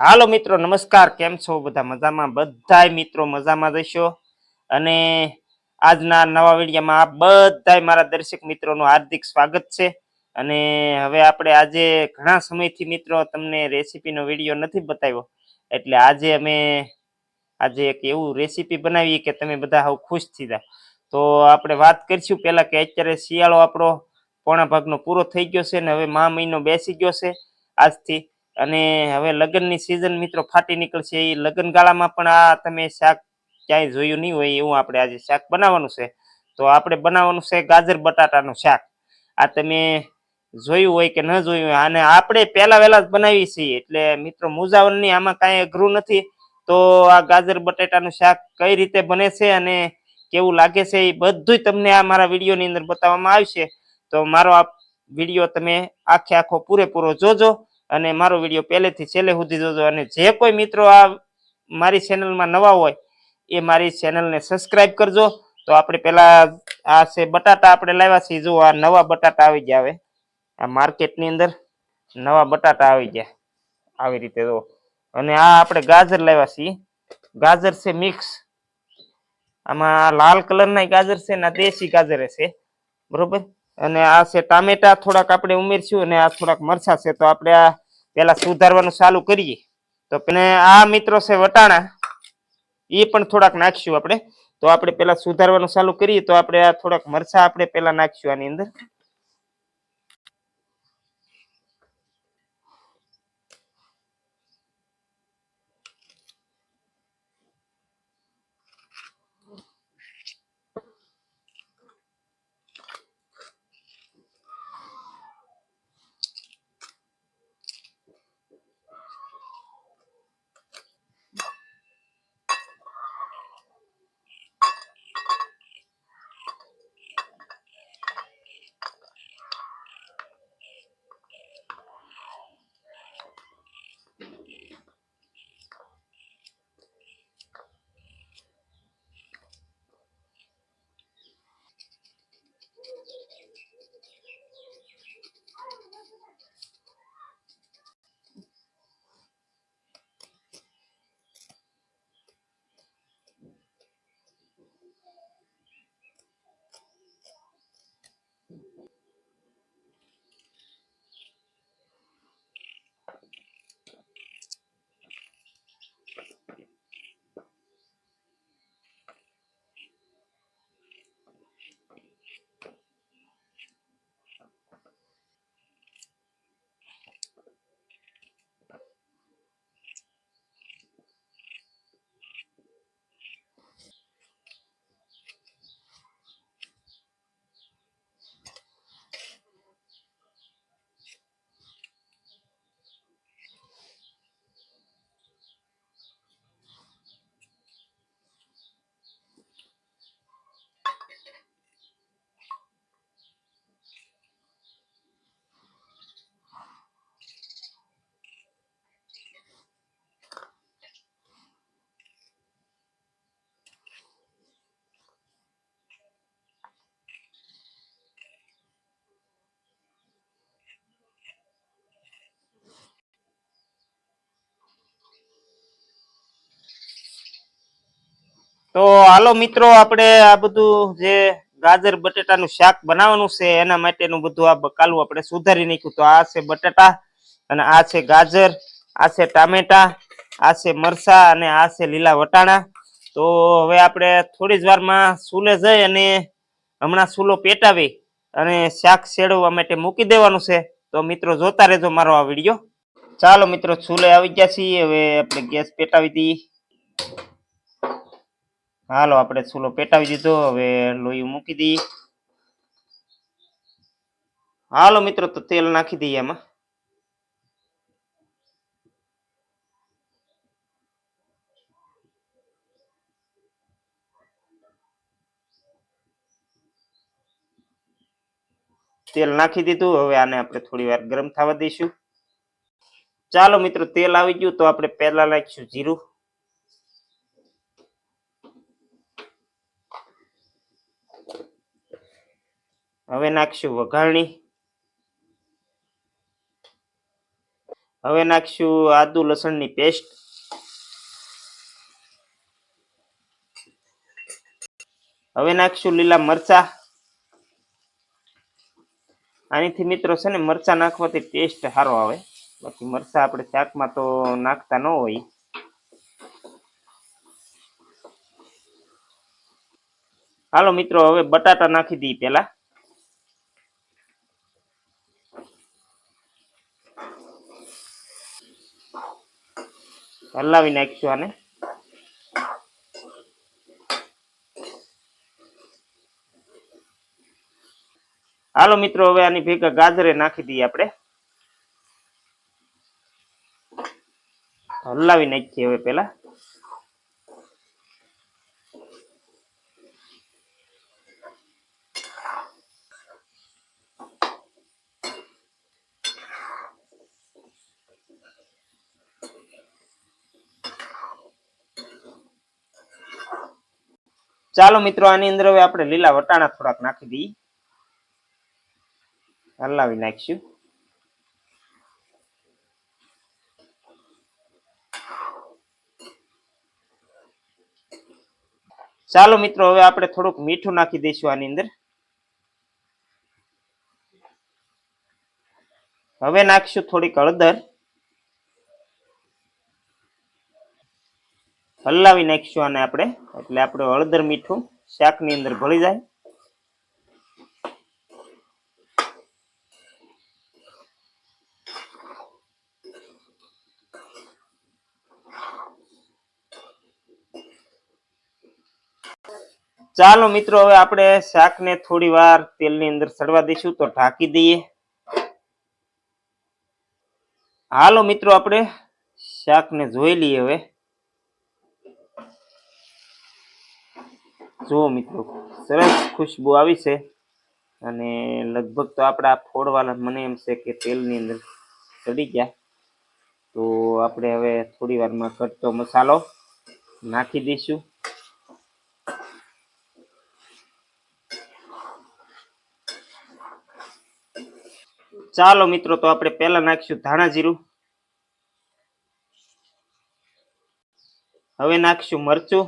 હાલો મિત્રો, નમસ્કાર. કેમ છો બધા? મજામાં? બધાય મિત્રો મજામાં જશો અને આજના નવા વિડીયોમાં આપ બધાય મારા દર્શક મિત્રોનું હાર્દિક સ્વાગત છે. અને હવે આપણે આજે ઘણા સમયથી મિત્રો તમને રેસીપીનો વીડિયો નથી બતાવ્યો. એટલે આજે અમે, આજે એક એવું રેસીપી બનાવીએ કે તમે બધા હવે ખુશ થઈ તો આપણે વાત કરીશું પહેલાં કે અત્યારે શિયાળો આપણો પોણા ભાગનો પૂરો થઈ ગયો છે ને હવે મા મહિનો બેસી ગયો છે આજથી. અને હવે લગ્નની સિઝન મિત્રો ફાટી નીકળશે. એ લગ્ન ગાળામાં પણ આ તમે શાક ક્યાંય જોયું નહીં હોય એવું આપણે આજે શાક બનાવવાનું છે. તો આપણે બનાવવાનું છે ગાજર બટાટાનું શાક. આ તમે જોયું હોય કે ન જોયું હોય અને આપણે પહેલા વહેલા જ બનાવી છીએ. એટલે મિત્રો મુજાવરની આમાં કાંઈ અઘરું નથી. તો આ ગાજર બટાટાનું શાક કઈ રીતે બને છે અને કેવું લાગે છે એ બધું તમને આ મારા વિડીયોની અંદર બતાવવામાં આવશે. તો મારો આ વીડિયો તમે આખે આખો પૂરેપૂરો જોજો. અને મારો વીડિયો પહેલેથી છેલ્લે સુધી જોજો. અને જે કોઈ મિત્રો આ મારી ચેનલમાં નવા હોય, એ મારી ચેનલને સબસ્ક્રાઈબ કરજો. તો આપણે પહેલાં આ છે બટાટા આપણે લાવ્યા છીએ. જો આ નવા બટાટા આવી ગયા હવે. આ માર્કેટની અંદર નવા બટાટા આવી ગયા. આવી રીતે જો અને આ આપણે ગાજર લાવ્યા છીએ. ગાજર છે મિક્સ આમાં લાલ કલરના ગાજર છે ને દેશી ગાજર છે. બરોબર? અને આ છે ટામેટા. થોડાક આપણે ઉમેરશું અને આ થોડાક મરચા છે. તો આપણે આ પેલા સુધારવાનું ચાલુ કરીએ. તો આ મિત્રો છે વટાણા એ પણ થોડાક નાખશું આપણે. તો આપણે પેલા સુધારવાનું ચાલુ કરીએ, તો આપણે આ થોડાક મરચા આપણે પેલા નાખશું આની અંદર. તો હાલો મિત્રો, આપણે આ બધું જે ગાજર, બટેટાનું શાક બનાવવાનું છે, એના માટેનું બધું આ બકાલું આપણે સુધારી નાખ્યું. તો આ છે બટેટા અને આ છે ગાજર, આ છે ટામેટા, આ છે મરસા અને આ છે લીલા વટાણા. તો હવે આપણે થોડી જ વારમાં સૂલે જઈ અને હમણાં સૂલો પેટાવી અને શાક શેડવા માટે મૂકી દેવાનું છે. તો મિત્રો, જોતા રહેજો મારો આ વીડિયો. ચાલો મિત્રો ચૂલે આવી ગયા છીએ. હવે આપણે ગેસ પેટાવી દઈએ. હાલો, આપણે ચૂલો પેટાવી દીધો. હવે લોહી મૂકી દઈએ. હાલો મિત્રો, તો તેલ નાખી દઈએ એમાં તેલ નાખી દીધું. હવે આને આપણે થોડી વાર ગરમ થવા દઈશું. ચાલો મિત્રો, તેલ આવી ગયું તો આપણે પહેલા નાખીશું જીરું. હવે નાખશું વઘારણી. હવે નાખશું આદુ લસણની પેસ્ટ. હવે નાખશું લીલા મરચા. આનીથી મિત્રો છે ને મરચા નાખવાથી ટેસ્ટ સારો આવે. બાકી મરચા આપણે શાકમાં તો નાખતા ન હોય. હાલો મિત્રો, હવે બટાટા નાખી દઈએ પેલા હલાવી નાખશું આને. હાલો મિત્રો, હવે આની ભેગા ગાજરે નાખી દઈએ આપણે. હલાવી નાખીએ હવે પેલા ચાલો મિત્રો, આની અંદર હવે આપણે લીલા વટાણા થોડાક નાખી દઈએ. હલાવી નાખીશું. ચાલો મિત્રો, હવે આપણે થોડુંક મીઠું નાખી દઈશું આની અંદર. હવે નાખશું થોડીક હળદર. હલાવી નાખીશું આને આપણે. એટલે આપણે હળદર મીઠું શાકની અંદર ભળી જાય. ચાલો મિત્રો, હવે આપણે શાકને થોડી વાર તેલની અંદર સડવા દઈશું તો ઢાંકી દઈએ. હાલો મિત્રો, આપણે શાકને જોઈ લઈએ હવે. જુઓ મિત્રો, સરસ ખુશ્બુ આવી છે અને લગભગ તો આપણા ફોડવાલા મને એમ છે કે તેલની અંદર ચડી ગયા. તો આપણે હવે થોડી વારમાં કટતો મસાલો નાખી દઈશું. ચાલો મિત્રો, તો આપણે પહેલા નાખીશું ધાણા જીરું. હવે નાખીશું મરચું.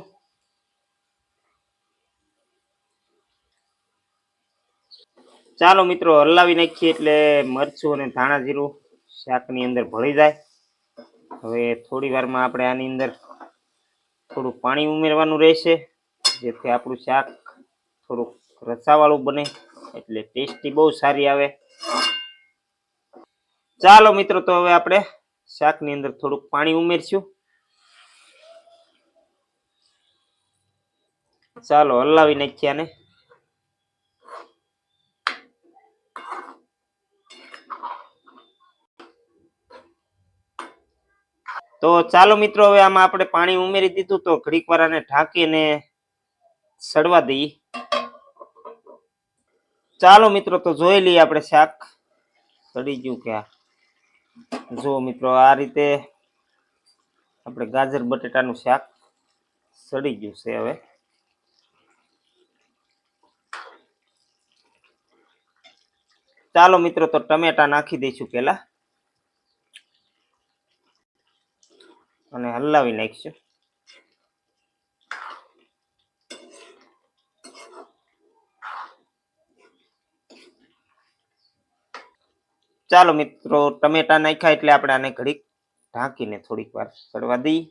ચાલો મિત્રો હલાવી નાખીએ એટલે મરચું અને ધાણા જીરું શાકની અંદર ભળી જાય. હવે થોડી વારમાં આપણે આની અંદર થોડું પાણી ઉમેરવાનું રહેશે, જેથી આપણું શાક થોડુંક રસાવાળું બને એટલે ટેસ્ટી બહુ સારી આવે. ચાલો મિત્રો, તો હવે આપણે શાકની અંદર થોડુંક પાણી ઉમેરશું. ચાલો હલાવી નાખીએ આને. તો ચાલો મિત્રો, હવે આમાં આપણે પાણી ઉમેરી દીધું તો ઘડીક વાર આને ઢાંકીને સડવા દઈએ. ચાલો મિત્રો, તો જોઈ લઈએ આપણે શાક સડી ગયું કે આ. જો મિત્રો, આ રીતે આપણે ગાજર બટેટાનું શાક સડી ગયું છે હવે. ચાલો મિત્રો, તો ટમેટા નાખી દઈશું પેલા અને હલાવી નાખીશું ચાલો મિત્રો, ટમેટા નાખ્યા એટલે આપણે આને ઘડીક ઢાંકીને થોડીક વાર સડવા દઈએ.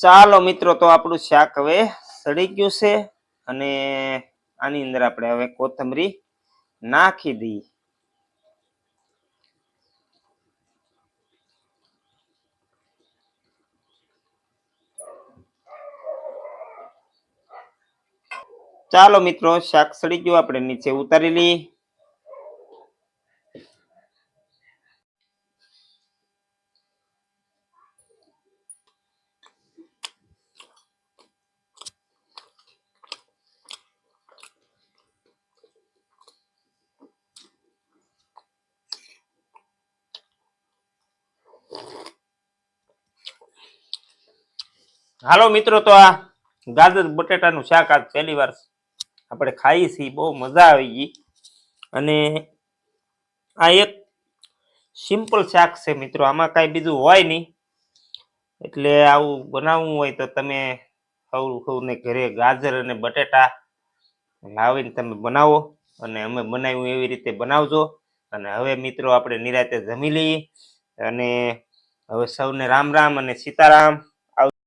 ચાલો મિત્રો, તો આપણું શાક હવે સડી ગયું છે અને આની અંદર આપણે હવે કોથમરી નાખી દઈએ. ચાલો મિત્રો, શાક સડી ગયું, આપણે નીચે ઉતારી લઈએ. હાલો મિત્રો, તો આ ગાજર બટેટાનું શાક આજ પહેલી વાર આપણે ખાઈએ છીએ, બહુ મજા આવી ગઈ. અને આ એક સિમ્પલ શાક છે મિત્રો, આમાં કાંઈ બીજું હોય નહીં. એટલે આવું બનાવવું હોય તો તમે સૌ સૌને ઘરે ગાજર અને બટેટા લાવીને તમે બનાવો અને અમે બનાવ્યું એવી રીતે બનાવજો. અને હવે મિત્રો આપણે નિરાતે જમી લઈએ. અને હવે સૌને રામ રામ અને સીતારામ.